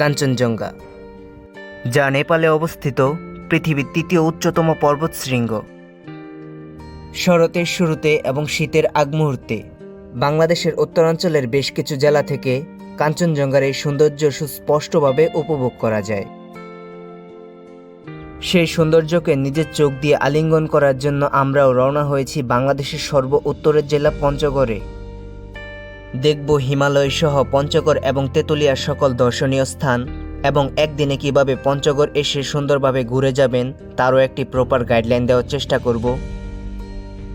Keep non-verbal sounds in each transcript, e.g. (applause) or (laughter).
কাঞ্চনজঙ্ঘা, যা নেপালে অবস্থিত পৃথিবীর তৃতীয় উচ্চতম পর্বতশৃঙ্গ শরতের শুরুতে এবং শীতের আগ মুহূর্তে বাংলাদেশের উত্তরাঞ্চলের বেশ কিছু জেলা থেকে কাঞ্চনজঙ্ঘার এই সৌন্দর্য সুস্পষ্টভাবে উপভোগ করা যায়। সেই সৌন্দর্যকে নিজের চোখ দিয়ে আলিঙ্গন করার জন্য আমরাও রওনা হয়েছি বাংলাদেশের সর্ব উত্তরের জেলা পঞ্চগড়ে। দেখব হিমালয় সহ পঞ্চগড় এবং তেঁতুলিয়ার সকল দর্শনীয় স্থান এবং একদিনে কীভাবে পঞ্চগড় এসে সুন্দরভাবে ঘুরে যাবেন তারও একটি প্রপার গাইডলাইন দেওয়ার চেষ্টা করব।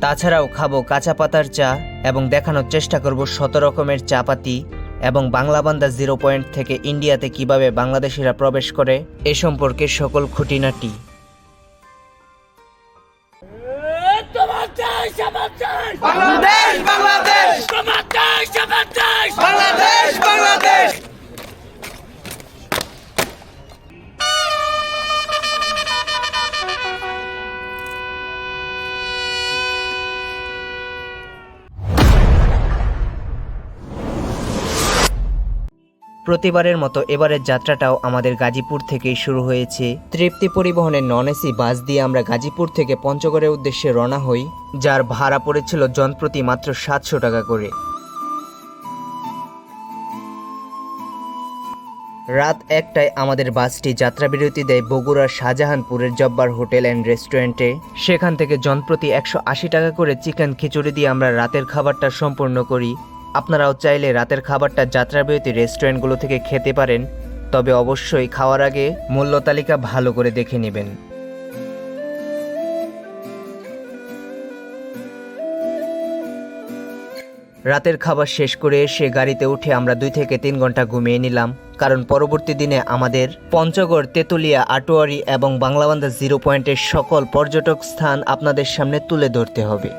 তাছাড়াও খাব কাঁচা পাতার চা এবং দেখানোর চেষ্টা করব শত রকমের চা পাতি এবং বাংলাবান্ধা জিরো পয়েন্ট থেকে ইন্ডিয়াতে কীভাবে বাংলাদেশিরা প্রবেশ করে এ সম্পর্কে সকল খুঁটিনাটি। বাংলাদেশ বাংলাদেশ! প্রতিবারের মতো এবারের যাত্রাটাও আমাদের গাজীপুর থেকেই শুরু হয়েছে। তৃপ্তি পরিবহনের নন এসি বাস দিয়ে আমরা গাজীপুর থেকে পঞ্চগড়ের উদ্দেশ্যে রওনা হই, যার ভাড়া পড়েছিল জনপ্রতি মাত্র সাতশো টাকা করে। রাত একটায় আমাদের বাসটি যাত্রাবিরতি দেয় বগুড়ার শাহজাহানপুরের জব্বার হোটেল অ্যান্ড রেস্টুরেন্টে। সেখান থেকে জনপ্রতি একশো আশি টাকা করে চিকেন খিচুড়ি দিয়ে আমরা রাতের খাবারটা সম্পূর্ণ করি। আপনারাও চাইলে রাতের খাবারটা যাত্রাবিরতি রেস্টুরেন্টগুলো থেকে খেতে পারেন, তবে অবশ্যই খাওয়ার আগে মূল্য তালিকা ভালো করে দেখে নেবেন। রাতের খাবার শেষ করে এসে গাড়িতে উঠে আমরা দুই থেকে তিন ঘণ্টা ঘুমিয়ে নিলাম, কারণ পরবর্তী দিনে আমাদের পঞ্চগড়, তেঁতুলিয়া, আটোয়ারি এবং বাংলাবান্ধা জিরো পয়েন্টের সকল পর্যটক স্থান আপনাদের সামনে তুলে ধরতে হবে।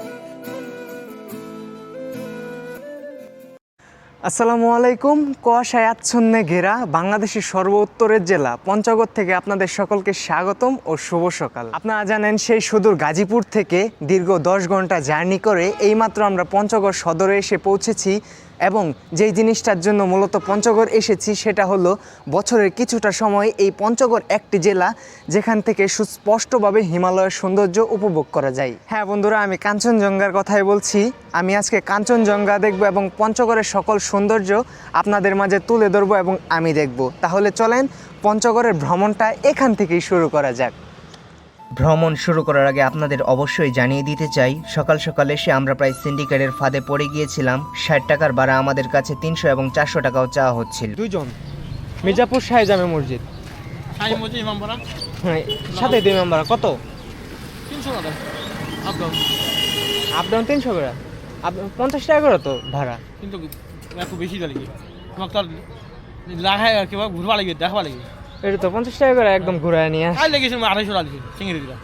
আসসালামু আলাইকুম। কুয়াশায় আচ্ছন্নে ঘেরা বাংলাদেশের সর্বোত্তরের জেলা পঞ্চগড় থেকে আপনাদের সকলকে স্বাগতম ও শুভ সকাল। আপনারা জানেন সেই সুদূর গাজীপুর থেকে দীর্ঘ দশ ঘণ্টা জার্নি করে এইমাত্র আমরা পঞ্চগড় সদরে এসে পৌঁছেছি এবং যেই জিনিসটার জন্য মূলত পঞ্চগড় এসেছি, সেটা হলো বছরের কিছুটা সময় এই পঞ্চগড় একটি জেলা যেখান থেকে সুস্পষ্টভাবে হিমালয়ের সৌন্দর্য উপভোগ করা যায়। হ্যাঁ বন্ধুরা, আমি কাঞ্চনজঙ্ঘার কথাই বলছি। আমি আজকে কাঞ্চনজঙ্ঘা দেখব এবং পঞ্চগড়ের সকল সৌন্দর্য আপনাদের মাঝে তুলে ধরবো এবং আমি দেখব। তাহলে চলেন পঞ্চগড়ের ভ্রমণটা এখান থেকেই শুরু করা যাক। ভ্রমণ শুরু করার আগে আপনাদের অবশ্যই জানিয়ে দিতে চাই সকাল সকাল এসে আমরা প্রায় সিন্ডিকেটের ফাঁদে পড়ে গিয়েছিলাম। ষাট টাকার ভাড়া আমাদের কাছে তিনশো এবং চারশো টাকাও চাওয়া হচ্ছিল। দুজন মির্জাপুর শাহে জামে মসজিদ হ্যাঁ সাথে দুই মেম্বার কত? তিনশো আপ ডাউন তিনশো করে। পঞ্চাশ টাকা করে তো ভাড়া। কিন্তু বেশি লাগে তোমাক ঘুরবা দেখবা লাগে এটা তো পঞ্চাশ টাকা করে একদম ঘুরায় নিয়ে আর আড়াইশো টাকা চিংড়ি দিলাম।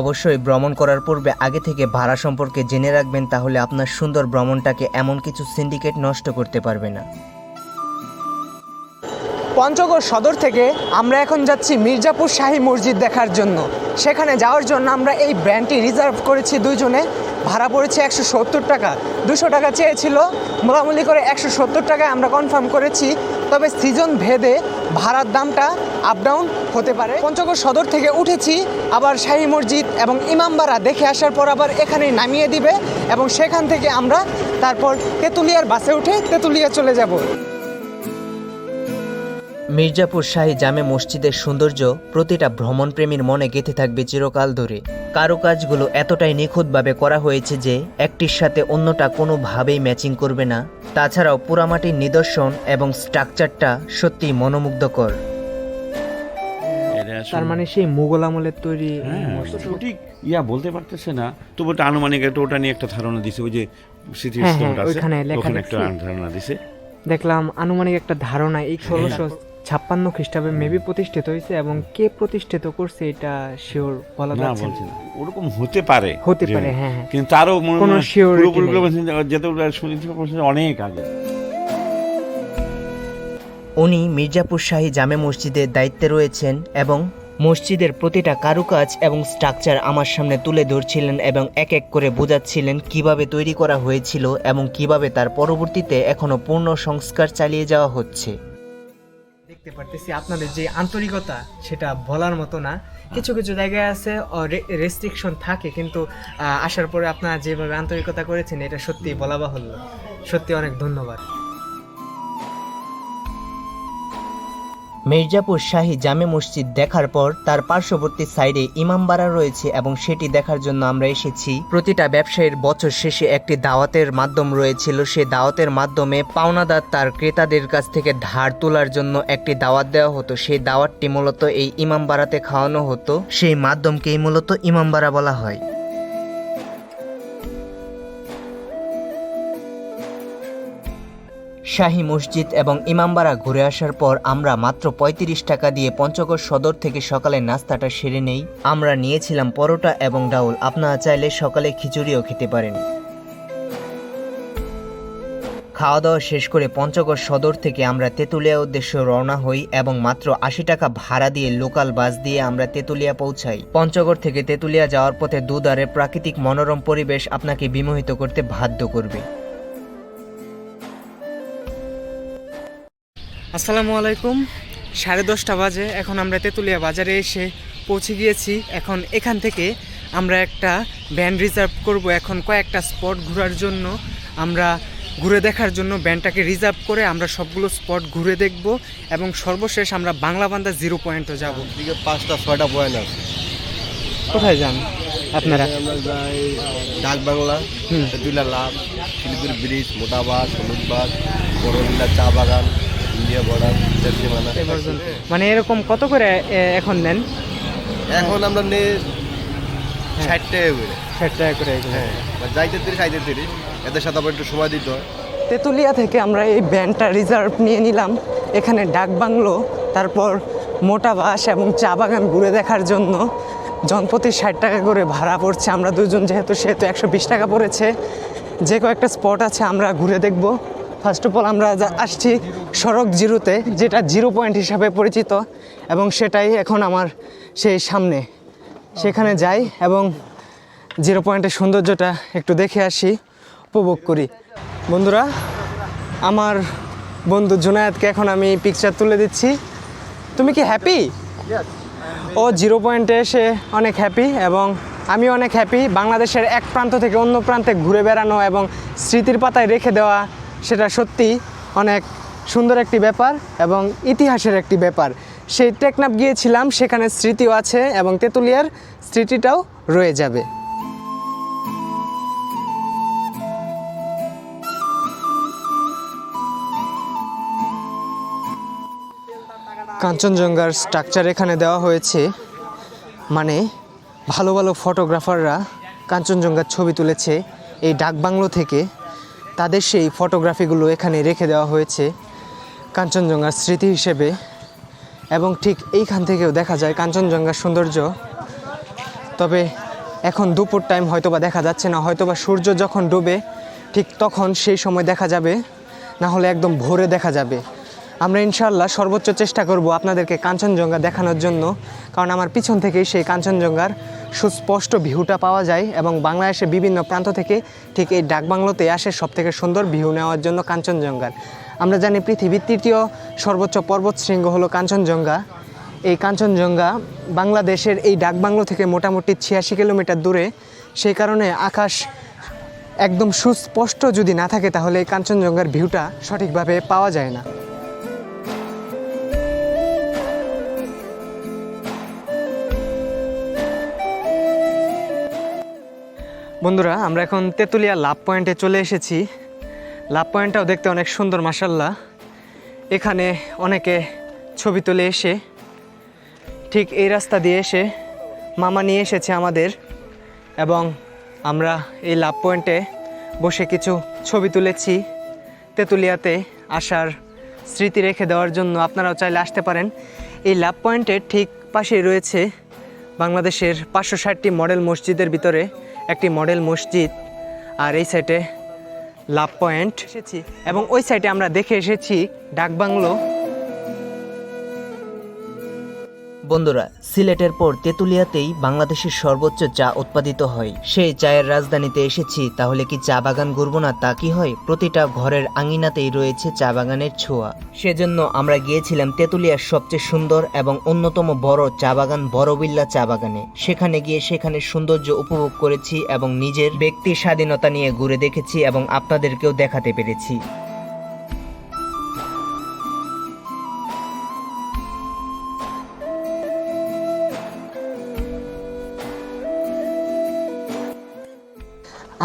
অবশ্যই ভ্রমণ করার পূর্বে আগে থেকে ভাড়া সম্পর্কে জেনে রাখবেন তাহলে আপনার সুন্দর ভ্রমণটাকে এমন কিছু সিন্ডিকেট নষ্ট করতে পারবে না। পঞ্চগড় সদর থেকে আমরা এখন যাচ্ছি মির্জাপুর শাহী মসজিদ দেখার জন্য। সেখানে যাওয়ার জন্য আমরা এই ব্র্যান্ডটি রিজার্ভ করেছি দুইজনে। ভাড়া পড়েছে একশো সত্তর টাকা। দুশো টাকা চেয়েছিল, মোলামুলি করে একশো সত্তর টাকায় আমরা কনফার্ম করেছি। তবে সিজন ভেদে ভাড়ার দামটা আপ ডাউন হতে পারে। পঞ্চগড় সদর থেকে উঠেছি, আবার শাহী মসজিদ এবং ইমামবাড়া দেখে আসার পর আবার এখানে নামিয়ে দিবে এবং সেখান থেকে আমরা তারপর তেঁতুলিয়ার বাসে উঠে তেঁতুলিয়া চলে যাব। মির্জাপুর শাহী জামে মসজিদের সৌন্দর্য প্রতিটা ভ্রমণপ্রেমীর মনে গেঁথে থাকবে চিরকাল ধরে। কারুকাজগুলো এতটাই নিখুঁতভাবে করা হয়েছে যে একটির সাথে অন্যটা কোনোভাবেই ম্যাচিং করবে না। তাছাড়াও পোড়ামাটির নিদর্শন এবং স্ট্রাকচারটা সত্যিই মনোমুগ্ধকর। তার মানে সেই মুঘল আমলের তৈরি হ্যাঁ, সঠিক। ইয়া বলতে পারতেছে না তবু একটা আনুমানিক একটা ওটা নিয়ে একটা ধারণা দিছে ওই যে হ্যাঁ, হ্যাঁ, আছে ওখানে একটা ধারণা দিছে। দেখলাম আনুমানিক একটা ধারণা এই ষোলোশো ছাপ্পান্ন খ্রিস্টাব্দে মেবি প্রতিষ্ঠিত হয়েছে এবং কে প্রতিষ্ঠিত করছে এটা শিওর বলা যাচ্ছে না। ওরকম হতে পারে। হতে পারে, হ্যাঁ, হ্যাঁ। কিন্তু তারও কোনো যে যেতে শুনেছি অনেক আগে। উনি মির্জাপুর শাহী জামে মসজিদের দায়িত্বে রয়েছেন এবং মসজিদের প্রতিটা কারুকাজ এবং স্ট্রাকচার আমার সামনে তুলে ধরছিলেন এবং এক এক করে বোঝাচ্ছিলেন কীভাবে তৈরি করা হয়েছিল এবং কীভাবে তার পরবর্তীতে এখনও পূর্ণ সংস্কার চালিয়ে যাওয়া হচ্ছে। দেখতে পারতেছি আপনাদের যে আন্তরিকতা, সেটা বলার মতো না। কিছু কিছু জায়গায় আছে রেস্ট্রিকশন থাকে, কিন্তু আসার পরে আপনারা যেভাবে আন্তরিকতা করেছেন, এটা সত্যি বলা বাহুল্য সত্যি অনেক ধন্যবাদ। মির্জাপুর শাহী জামে মসজিদ দেখার পর তার পার্শ্ববর্তী সাইডে ইমামবাড়া রয়েছে এবং সেটি দেখার জন্য আমরা এসেছি। প্রতিটা ব্যবসায়ীর বছর শেষে একটি দাওয়াতের মাধ্যম রয়েছিল। সেই দাওয়াতের মাধ্যমে পাওনাদার তার ক্রেতাদের কাছ থেকে ধার তোলার জন্য একটি দাওয়াত দেওয়া হতো। সেই দাওয়াতটি মূলত এই ইমামবাড়াতে খাওয়ানো হতো। সেই মাধ্যমকেই মূলত ইমামবাড়া বলা হয়। শাহী মসজিদ এবং ইমামবাড়া ঘুরে আসার পর আমরা মাত্র পঁয়ত্রিশ টাকা দিয়ে পঞ্চগড় সদর থেকে সকালে নাস্তাটা সেরে নেই। আমরা নিয়েছিলাম পরোটা এবং ডাউল। আপনারা চাইলে সকালে খিচুড়িও খেতে পারেন। খাওয়া দাওয়া শেষ করে পঞ্চগড় সদর থেকে আমরা তেঁতুলিয়া উদ্দেশ্যে রওনা হই এবং মাত্র আশি টাকা ভাড়া দিয়ে লোকাল বাস দিয়ে আমরা তেঁতুলিয়া পৌঁছাই। পঞ্চগড় থেকে তেঁতুলিয়া যাওয়ার পথে দুধারে প্রাকৃতিক মনোরম পরিবেশ আপনাকে বিমোহিত করতে বাধ্য করবে। আসসালামু আলাইকুম। সাড়ে দশটা বাজে এখন আমরা তেঁতুলিয়া বাজারে এসে পৌঁছে গিয়েছি। এখন এখান থেকে আমরা একটা ভ্যান রিজার্ভ করব। এখন কয়েকটা স্পট ঘোরার জন্য আমরা ঘুরে দেখার জন্য ভ্যানটাকে রিজার্ভ করে আমরা সবগুলো স্পট ঘুরে দেখব এবং সর্বশেষ আমরা বাংলা বান্দা জিরো পয়েন্টও যাব। দিকে পাঁচটা ছয়টা পয়েন্ট আছে। কোথায় যান আপনারা? ডাক বাংলা হুম। তেঁতুলিয়া লাভ শিলিগুড়ি ব্রিজ মোটাবাগ হলুদবাগ বড়লিলা চা বাগান। ইন্ডিয়া বর্ডার এ পর্যন্ত মানে এরকম কত করে এ, এখন নেন? এখন আমরা নে ষাট টাকা করে। ষাট টাকা করে এগুলো। হ্যাঁ যাইতে তিরিশ আইতে তিরিশ এদের সাথে আবার একটু সময় দিতে হয়। তেঁতুলিয়া থেকে আমরা এই ব্যান্ডটা রিজার্ভ নিয়ে নিলাম। এখানে ডাক বাংলো তারপর মোটা বাস এবং চা বাগান ঘুরে দেখার জন্য। জনপ্রতি ষাট টাকা করে ভাড়া পড়ছে। আমরা দুজন যেহেতু সেহেতু একশো বিশ টাকা পড়েছে। যে কয়েকটা স্পট আছে আমরা ঘুরে দেখব। ফার্স্ট অফ অল আমরা যা- আসছি সড়ক জিরোতে যেটা জিরো পয়েন্ট হিসাবে পরিচিত এবং সেটাই এখন আমার সেই সামনে। সেখানে যাই এবং জিরো পয়েন্টের সৌন্দর্যটা একটু দেখে আসি উপভোগ করি। বন্ধুরা আমার বন্ধু জুনায়েদকে এখন আমি পিকচার তুলে দিচ্ছি। তুমি কি হ্যাপি ও জিরো পয়েন্টে এসে অনেক হ্যাপি এবং আমি অনেক হ্যাপি বাংলাদেশের এক প্রান্ত থেকে অন্য প্রান্তে ঘুরে বেড়ানো এবং স্মৃতির পাতায় রেখে দেওয়া সেটা সত্যি অনেক সুন্দর একটি ব্যাপার এবং ইতিহাসের একটি ব্যাপার। সেই টেকনাফ গিয়েছিলাম, সেখানে স্মৃতিও আছে এবং তেঁতুলিয়ার স্মৃতিটাও রয়ে যাবে। কাঞ্চনজঙ্ঘার স্ট্রাকচার এখানে দেওয়া হয়েছে। মানে ভালো ভালো ফটোগ্রাফাররা কাঞ্চনজঙ্ঘার ছবি তুলেছে এই ডাকবাংলো থেকে। তাদের সেই ফটোগ্রাফিগুলো এখানে রেখে দেওয়া হয়েছে কাঞ্চনজঙ্ঘার স্মৃতি হিসেবে। এবং ঠিক এইখান থেকেও দেখা যায় কাঞ্চনজঙ্ঘার সৌন্দর্য। তবে এখন দুপুর টাইম হয়তোবা দেখা যাচ্ছে না, হয়তোবা সূর্য যখন ডুবে, ঠিক তখন সেই সময় দেখা যাবে না হলে একদম ভোরে দেখা যাবে। আমরা ইনশাল্লাহ সর্বোচ্চ চেষ্টা করব আপনাদেরকে কাঞ্চনজঙ্ঘা দেখানোর জন্য, কারণ আমার পিছন থেকেই সেই কাঞ্চনজঙ্ঘার সুস্পষ্ট ভিউটা পাওয়া যায় এবং বাংলাদেশের বিভিন্ন প্রান্ত থেকে ঠিক এই ডাকবাংলোতে আসে সবথেকে সুন্দর ভিউ নেওয়ার জন্য কাঞ্চনজঙ্ঘার আমরা জানি পৃথিবীর তৃতীয় সর্বোচ্চ পর্বত শৃঙ্গ হলো কাঞ্চনজঙ্ঘা। এই কাঞ্চনজঙ্ঘা বাংলাদেশের এই ডাকবাংলো থেকে মোটামুটি ছিয়াশি কিলোমিটার দূরে। সেই কারণে আকাশ একদম সুস্পষ্ট যদি না থাকে তাহলে এই কাঞ্চনজঙ্ঘার ভিউটা সঠিকভাবে পাওয়া যায় না। বন্ধুরা, আমরা এখন তেঁতুলিয়া লাভ পয়েন্টে চলে এসেছি। লাভ পয়েন্টটাও দেখতে অনেক সুন্দর মাসাল্লাহ এখানে অনেকে ছবি তুলে এসে, ঠিক এই রাস্তা দিয়ে এসে মামা নিয়ে এসেছে আমাদের এবং আমরা এই লাভ পয়েন্টে বসে কিছু ছবি তুলেছি তেঁতুলিয়াতে আসার স্মৃতি রেখে দেওয়ার জন্য। আপনারাও চাইলে আসতে পারেন। এই লাভ পয়েন্টের ঠিক পাশেই রয়েছে বাংলাদেশের পাঁচশো ষাটটি মডেল মসজিদের ভিতরে। একটি মডেল মসজিদ। আর এই সাইডে লাভ পয়েন্ট। এসেছি এবং ওই সাইডে আমরা দেখে এসেছি ডাকবাংলো। বন্ধুরা, সিলেটের পর তেঁতুলিয়াতেই বাংলাদেশের সর্বোচ্চ চা উৎপাদিত হয়। সেই চায়ের রাজধানীতে এসেছি, তাহলে কি চা বাগান ঘুরবো না তা কি হয়? প্রতিটা ঘরের আঙিনাতেই রয়েছে চা বাগানের ছোঁয়া। সেজন্য আমরা গিয়েছিলাম তেঁতুলিয়ার সবচেয়ে সুন্দর এবং অন্যতম বড় চা বাগান বড়বিল্লা চা বাগানে। সেখানে গিয়ে সেখানে সৌন্দর্য উপভোগ করেছি এবং নিজের ব্যক্তি স্বাধীনতা নিয়ে ঘুরে দেখেছি এবং আপনাদেরকেও দেখাতে পেরেছি।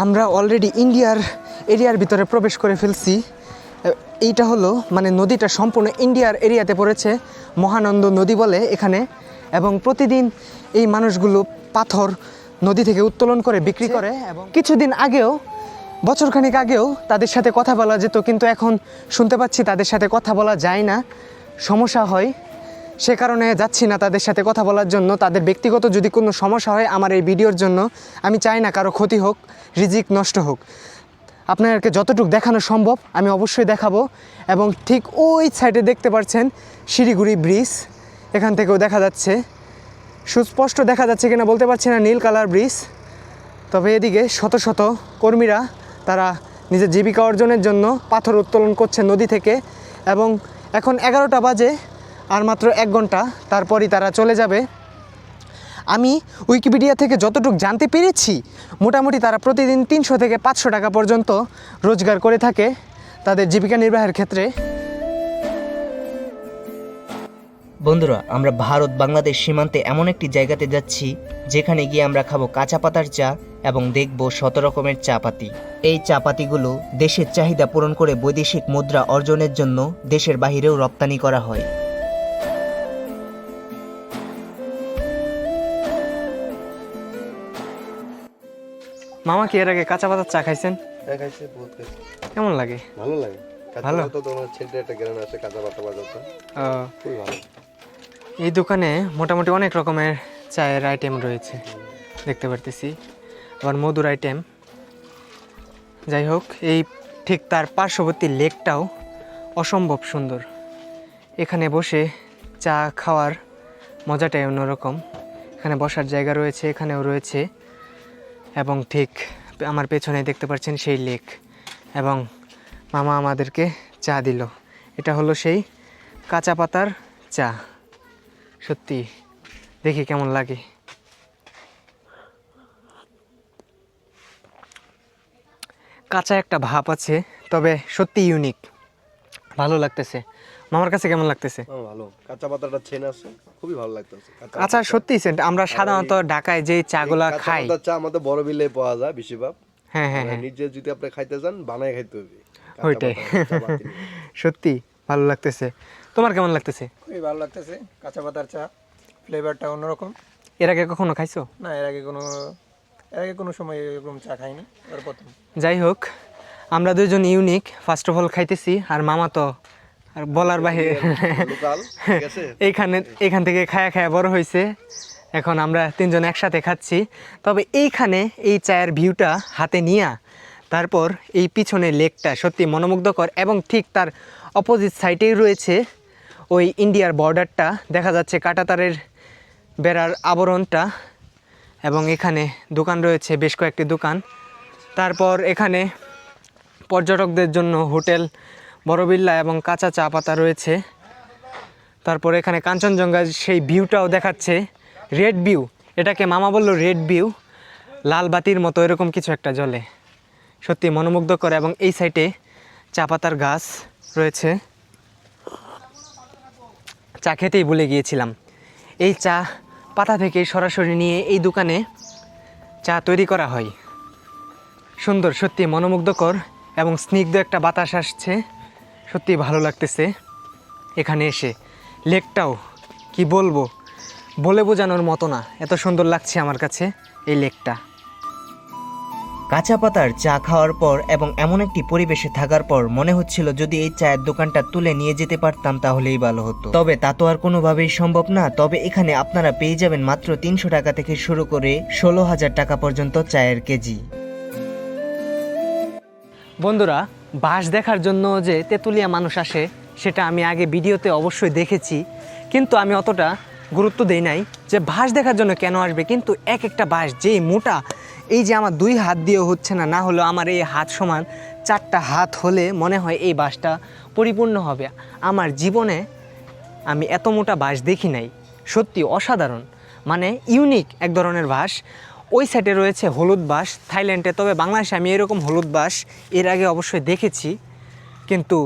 আমরা অলরেডি ইন্ডিয়ার এরিয়ার ভিতরে প্রবেশ করে ফেলছি। এইটা হলো মানে নদীটা সম্পূর্ণ ইন্ডিয়ার এরিয়াতে পড়েছে মহানন্দ নদী বলে এখানে। এবং প্রতিদিন এই মানুষগুলো পাথর নদী থেকে উত্তোলন করে বিক্রি করে। এবং কিছুদিন আগেও বছরখানিক আগেও তাদের সাথে কথা বলা যেত কিন্তু এখন শুনতে পাচ্ছি তাদের সাথে কথা বলা যায় না সমস্যা হয়। সে কারণে যাচ্ছি না তাদের সাথে কথা বলার জন্য। তাদের ব্যক্তিগত যদি কোনো সমস্যা হয় আমার এই ভিডিওর জন্য আমি চাই না কারও ক্ষতি হোক। রিজিক নষ্ট হোক। আপনাদেরকে যতটুকু দেখানো সম্ভব, আমি অবশ্যই দেখাবো এবং ঠিক ওই সাইডে দেখতে পাচ্ছেন শিলিগুড়ি ব্রিজ। এখান থেকেও দেখা যাচ্ছে। সুস্পষ্ট দেখা যাচ্ছে কিনা বলতে পারছি না, নীল কালার ব্রিজ। তবে এদিকে শত শত কর্মীরা, তারা নিজের জীবিকা অর্জনের জন্য পাথর উত্তোলন করছে নদী থেকে এবং এখন এগারোটা বাজে আর মাত্র এক ঘণ্টা। তারপরই তারা চলে যাবে। আমি উইকিপিডিয়া থেকে যতটুকু জানতে পেরেছি, মোটামুটি তারা প্রতিদিন তিনশো থেকে পাঁচশো টাকা পর্যন্ত রোজগার করে থাকে তাদের জীবিকা নির্বাহের ক্ষেত্রে। বন্ধুরা, আমরা ভারত বাংলাদেশ সীমান্তে এমন একটি জায়গাতে যাচ্ছি, যেখানে গিয়ে আমরা খাব কাঁচা পাতার চা এবং দেখব শত রকমের চা পাতি এই চা পাতিগুলো দেশের চাহিদা পূরণ করে বৈদেশিক মুদ্রা অর্জনের জন্য দেশের বাহিরেও রপ্তানি করা হয়। মামা কি এর আগে কাঁচা পাতার চা খাইছেন? হ্যাঁ বহুত খাইছে। কেমন লাগে? ভালো লাগে। ভালো? পাতা তোমার ছেলে একটা গ্রান আসে কাঁচা পাতা খুবই ভালো। এই দোকানে মোটামুটি অনেক রকমের চায়ের আইটেম রয়েছে। দেখতে পারতেছি। আবার মধুর আইটেম যাই হোক এই ঠিক তার পার্শ্ববর্তী লেকটাও অসম্ভব সুন্দর। এখানে বসে চা খাওয়ার মজাটাই অন্যরকম। এখানে বসার জায়গা রয়েছে এখানেও রয়েছে। এবং ঠিক আমার পেছনে দেখতে পাচ্ছেন সেই লেক এবং মামা আমাদেরকে চা দিল। এটা হলো সেই কাঁচা পাতার চা। সত্যি, দেখি কেমন লাগে। কাঁচা একটা ভাব আছে, তবে সত্যি ইউনিক ভালো লাগতেছে। মামার কাছে কেমন লাগতেছে? হ্যাঁ ভালো। কাঁচা পাতাটা চেন আছে খুবই ভালো লাগতেছে। আচ্ছা সত্যি সেন্ট আমরা সাধারণত ঢাকায় যে চাগুলা খাই। পাতার চা আমাদের বড় বিলে পাওয়া যায় বেশিরভাগ। হ্যাঁ হ্যাঁ মানে হ্যাঁ। নিজে যদি আপনি খাইতে চান বানায় খাইতে হবে। ওইটাই। (laughs) সত্যি ভালো লাগতেছে। তোমার কেমন লাগতেছে? খুবই ভালো লাগতেছে কাঁচা পাতার চা। ফ্লেভারটা অন্যরকম। এর আগে কখনো খাইছো? না এর আগে কোনো এর আগে কোনো সময় এরকম চা খাইনি এর প্রথম। যাই হোক আমরা দুজন ইউনিক। ফার্স্ট অফ অল খাইতেছি আর মামা তো আর বলার বাহিরে। এইখানে এখান থেকে খায়া খায়া বড় হয়েছে এখন আমরা তিনজন একসাথে খাচ্ছি। তবে এইখানে এই চায়ের ভিউটা হাতে নিয়া তারপর এই পিছনে লেকটা সত্যি মনোমুগ্ধকর এবং ঠিক তার অপোজিট সাইডেই রয়েছে ওই ইন্ডিয়ার বর্ডারটা দেখা যাচ্ছে কাটাতারের বেড়ার আবরণটা এবং এখানে দোকান রয়েছে বেশ কয়েকটি দোকান। তারপর এখানে পর্যটকদের জন্য হোটেল বড়বিল্লা এবং কাঁচা চা পাতা রয়েছে। তারপর এখানে কাঞ্চনজঙ্ঘার সেই ভিউটাও দেখাচ্ছে। রেড ভিউ এটাকে মামা বলল রেড ভিউ লাল বাতির মতো এরকম কিছু একটা জলে সত্যি মনোমুগ্ধকর এবং এই সাইডে চা পাতার গাছ রয়েছে। চা খেতেই ভুলে গিয়েছিলাম। এই চা পাতা থেকে সরাসরি নিয়ে এই দোকানে চা তৈরি করা হয়। সুন্দর, সত্যি মনোমুগ্ধকর এবং স্নিগ্ধ একটা বাতাস আসছে। সত্যি ভালো লাগতেছে। এখানে এসে। লেকটাও কি বলব? বলে বোঝানোর মতো না। এত সুন্দর লাগছে আমার কাছে এই লেকটা। কাঁচা পাতার চা খাওয়ার পর এবং এমন একটি পরিবেশে থাকার পর মনে হচ্ছিল যদি এই চায়ের দোকানটা তুলে নিয়ে যেতে পারতাম তাহলেই ভালো হতো। তবে তা তো আর কোনোভাবেই সম্ভব না। তবে এখানে আপনারা পেয়ে যাবেন মাত্র তিনশো টাকা থেকে শুরু করে ষোলো হাজার টাকা পর্যন্ত চায়ের কেজি। বন্ধুরা বাঁশ দেখার জন্য যে তেঁতুলিয়া মানুষ আসে, সেটা আমি আগে ভিডিওতে অবশ্যই দেখেছি। কিন্তু আমি অতটা গুরুত্ব দেই নাই যে বাঁশ দেখার জন্য কেন আসবে। কিন্তু এক একটা বাঁশ, যেই মোটা, এই যে আমার দুই হাত দিয়েও হচ্ছে না না হলেও আমার এই হাত সমান চারটা হাত হলে মনে হয় এই বাঁশটা পরিপূর্ণ হবে। আমার জীবনে আমি এত মোটা বাঁশ দেখি নাই। সত্যি অসাধারণ। মানে ইউনিক এক ধরনের বাঁশ। ওই সাইডে রয়েছে হলুদ বাঁশ থাইল্যান্ডে তবে বাংলাদেশে আমি এরকম হলুদ বাঁশ এর আগে অবশ্যই দেখেছি। কিন্তু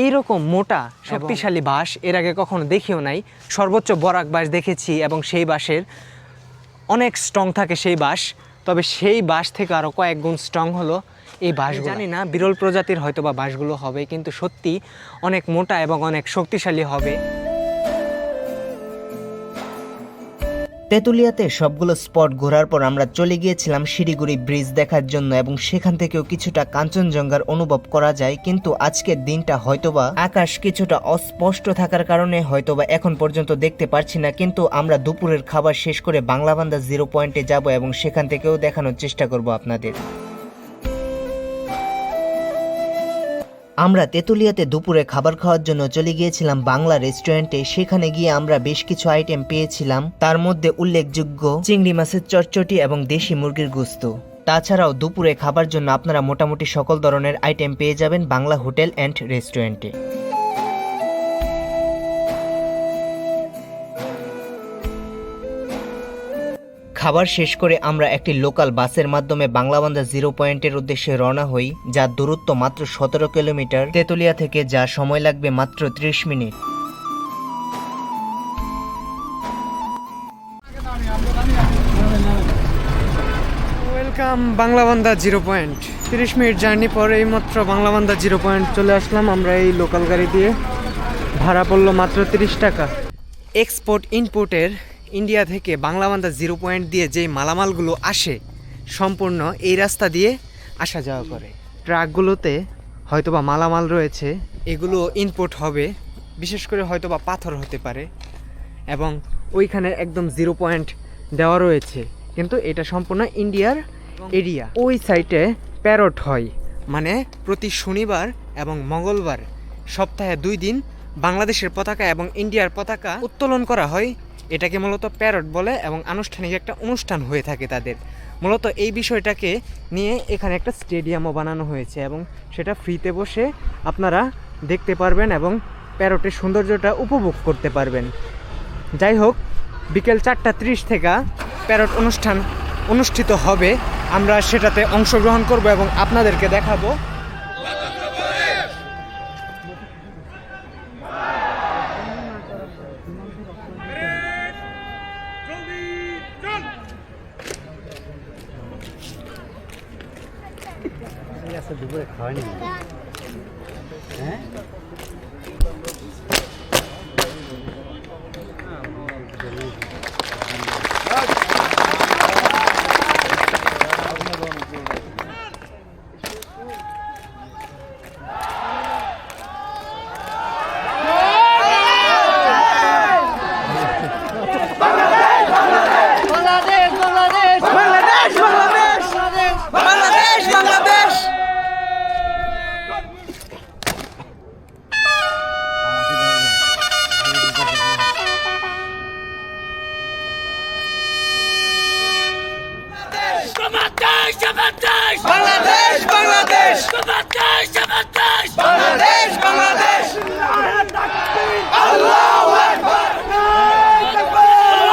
এই রকম মোটা শক্তিশালী বাঁশ এর আগে কখনো দেখিও নাই। সর্বোচ্চ বরাক বাঁশ দেখেছি এবং সেই বাঁশের অনেক স্ট্রং থাকে সেই বাঁশ তবে সেই বাঁশ থেকে আরও কয়েক গুণ স্ট্রং হলো এই বাঁশ জানি না বিরল প্রজাতির হয়তো বা বাঁশগুলো হবে কিন্তু সত্যি অনেক মোটা এবং অনেক শক্তিশালী হবে। তেঁতুলিয়াতে সবগুলো স্পট ঘোরার পর আমরা চলে গিয়েছিলাম শিলিগুড়ি ব্রিজ দেখার জন্য এবং সেখান থেকেও কিছুটা কাঞ্চনজঙ্ঘার অনুভব করা যায়, কিন্তু আজকের দিনটা হয়তোবা আকাশ কিছুটা অস্পষ্ট থাকার কারণে হয়তোবা এখন পর্যন্ত দেখতে পারছি না, কিন্তু আমরা দুপুরের খাবার শেষ করে বাংলাবান্ধা জিরো পয়েন্টে যাব এবং সেখান থেকেও দেখানোর চেষ্টা করব আপনাদের। আমরা তেঁতুলিয়াতে দুপুরে খাবার খাওয়ার জন্য চলে গিয়েছিলাম বাংলা রেস্টুরেন্টে। সেখানে গিয়ে আমরা বেশ কিছু আইটেম পেয়েছিলাম। তার মধ্যে উল্লেখযোগ্য চিংড়ি মাছের চটচটি এবং দেশি মুরগির গুস্ত। তাছাড়াও দুপুরে খাবার জন্য আপনারা মোটামুটি সকল ধরনের আইটেম পেয়ে যাবেন বাংলা হোটেল অ্যান্ড রেস্টুরেন্টে। খাবার শেষ করে আমরা একটি লোকাল বাসের মাধ্যমে বাংলাবান্ধা জিরো পয়েন্টের উদ্দেশ্যে রওনা হই যার দূরত্ব মাত্র সতেরো কিলোমিটার। তেতুলিয়া থেকে যা সময় লাগবে মাত্র ত্রিশ minute. Welcome Banglabandha zero point. তিরিশ মিনিট জার্নি পরে এই মাত্র বাংলাবান্ধা জিরো পয়েন্ট চলে আসলাম আমরা এই লোকাল গাড়ি দিয়ে। ভাড়া পড়ল মাত্র তিরিশ টাকা। এক্সপোর্ট ইনপোর্টের ইন্ডিয়া থেকে বাংলাবান্ধা জিরো পয়েন্ট দিয়ে যেই মালামালগুলো আসে, সম্পূর্ণ এই রাস্তা দিয়ে আসা যাওয়া করে। ট্রাকগুলোতে হয়তোবা মালামাল রয়েছে, এগুলো ইনপোর্ট হবে, বিশেষ করে হয়তোবা পাথর হতে পারে, এবং ওইখানে একদম জিরো পয়েন্ট দেওয়া রয়েছে। কিন্তু এটা সম্পূর্ণ ইন্ডিয়ার এরিয়া। ওই সাইটে প্যারট হয় মানে প্রতি শনিবার এবং মঙ্গলবার সপ্তাহে দুই দিন বাংলাদেশের পতাকা এবং ইন্ডিয়ার পতাকা উত্তোলন করা হয় এটাকে মূলত প্যারট বলে এবং আনুষ্ঠানিক একটা অনুষ্ঠান হয়ে থাকে তাদের। মূলত এই বিষয়টাকে নিয়ে এখানে একটা স্টেডিয়ামও বানানো হয়েছে এবং সেটা ফ্রিতে বসে আপনারা দেখতে পারবেন এবং প্যারটের সৌন্দর্যটা উপভোগ করতে পারবেন। যাই হোক, বিকেল চারটা ত্রিশ থেকে প্যারট অনুষ্ঠান অনুষ্ঠিত হবে। আমরা সেটাতে অংশগ্রহণ করব এবং আপনাদেরকে দেখাবো 这里不会卡你。们嗯？বাংলাদেশ বাংলাদেশ বাংলাদেশ বাংলাদেশ আল্লাহু আকবার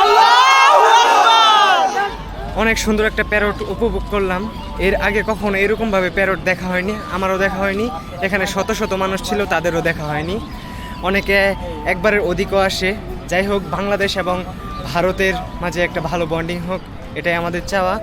আল্লাহু আকবার অনেক সুন্দর একটা প্যারট উপভোগ করলাম। এর আগে কখনো এরকমভাবে প্যারট দেখা হয়নি আমারও দেখা হয়নি। এখানে শত শত মানুষ ছিল তাদেরও দেখা হয়নি। অনেকে একবারের অধিকও আসে। যাই হোক বাংলাদেশ এবং ভারতের মাঝে একটা ভালো বন্ডিং হোক এটাই আমাদের চাওয়া।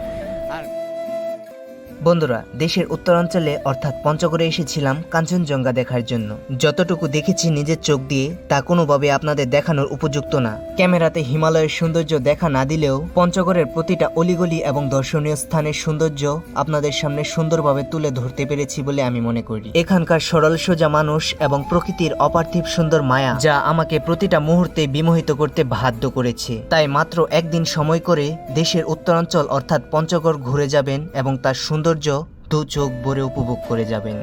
বন্ধুরা, দেশের উত্তরাঞ্চলে অর্থাৎ পঞ্চগড়ে এসেছিলাম কাঞ্চনজঙ্ঘা দেখার জন্য। যতটুকু দেখেছি নিজের চোখ দিয়ে, তা কোনোভাবে আপনাদের দেখানোর উপযুক্ত না। ক্যামেরাতে হিমালয়ের সৌন্দর্য দেখা না দিলেও পঞ্চগড়ের প্রতিটা অলিগলি এবং দর্শনীয় স্থানের সৌন্দর্য আপনাদের সামনে সুন্দরভাবে তুলে ধরতে পেরেছি বলে আমি মনে করি। এখানকার সরল সোজা মানুষ এবং প্রকৃতির অপার্থিব সুন্দর মায়া যা আমাকে প্রতিটা মুহূর্তে বিমোহিত করতে বাধ্য করেছে। তাই মাত্র একদিন সময় করে দেশের উত্তরাঞ্চল অর্থাৎ পঞ্চগড় ঘুরে যাবেন এবং তার সৌন্দর্য দু চোখ ভরে উপভোগ করে যাবেন।